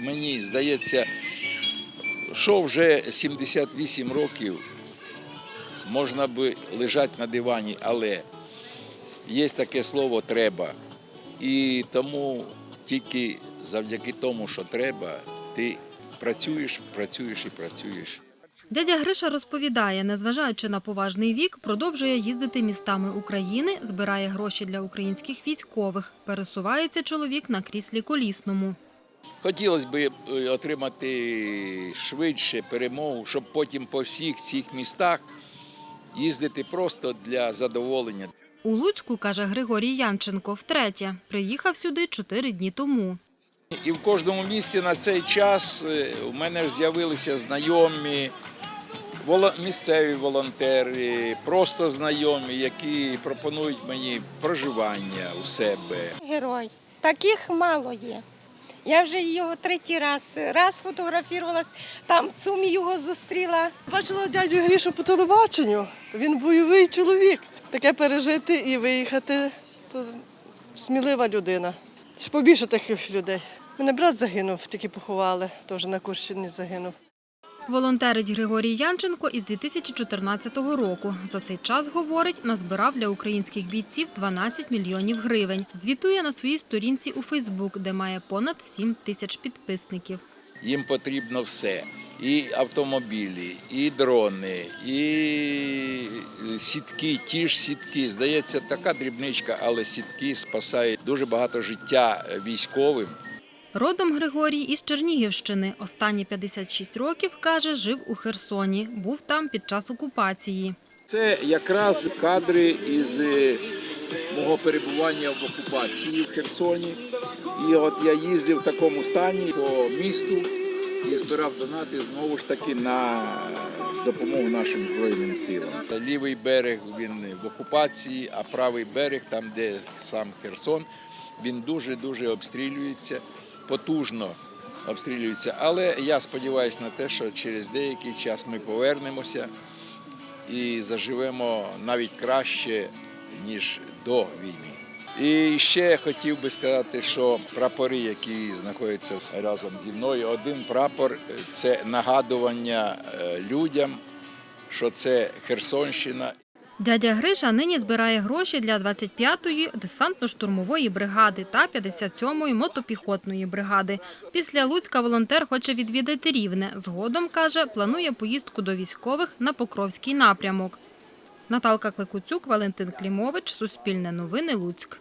Мені здається, що вже 78 років можна би лежати на дивані, але є таке слово треба. І тому тільки завдяки тому, що треба, ти працюєш, працюєш і працюєш. Дядя Гриша розповідає, незважаючи на поважний вік, продовжує їздити містами України, збирає гроші для українських військових. Пересувається чоловік на кріслі колісному. Хотілося б е, отримати швидше перемогу, щоб потім по всіх цих містах їздити просто для задоволення. У Луцьку, каже Григорій Янченко, втретє. Приїхав сюди чотири дні тому. І в кожному місці на цей час е, у мене ж з'явилися знайомі, місцеві волонтери, просто знайомі, які пропонують мені проживання у себе. Герой. Таких мало є. Я вже його третій раз. Раз фотографувалась, там в Цумі його зустріла. Бачила дядю Грішу по телебаченню. Він бойовий чоловік. Таке пережити і виїхати, то смілива людина. Побільше таких людей. Мене брат загинув, тільки поховали, теж на Курщині загинув. Волонтерить Григорій Янченко із 2014 року. За цей час, говорить, назбирав для українських бійців 12 мільйонів гривень. Звітує на своїй сторінці у Фейсбук, де має понад 7 тисяч підписників. Їм потрібно все. І автомобілі, і дрони, і сітки, ті ж сітки. Здається, така дрібничка, але сітки спасають дуже багато життя військовим. Родом Григорій із Чернігівщини. Останні 56 років, каже, жив у Херсоні. Був там під час окупації. Це якраз кадри із е, мого перебування в окупації в Херсоні. І от я їздив в такому стані по місту і збирав донати знову ж таки на допомогу нашим Збройним силам. Лівий берег він в окупації, а правий берег, там де сам Херсон, він дуже-дуже обстрілюється, потужно обстрілюється. Але я сподіваюся на те, що через деякий час ми повернемося і заживемо навіть краще, ніж до війни. І ще хотів би сказати, що прапори, які знаходяться разом зі мною, один прапор це нагадування е, людям, що це Херсонщина. Дядя Гриша нині збирає гроші для 25-ї десантно-штурмової бригади та 57-ї мотопіхотної бригади. Після Луцька волонтер хоче відвідати Рівне. Згодом, каже, планує поїздку до військових на Покровський напрямок. Наталка Кликуцюк, Валентин Клімович, Суспільне новини, Луцьк.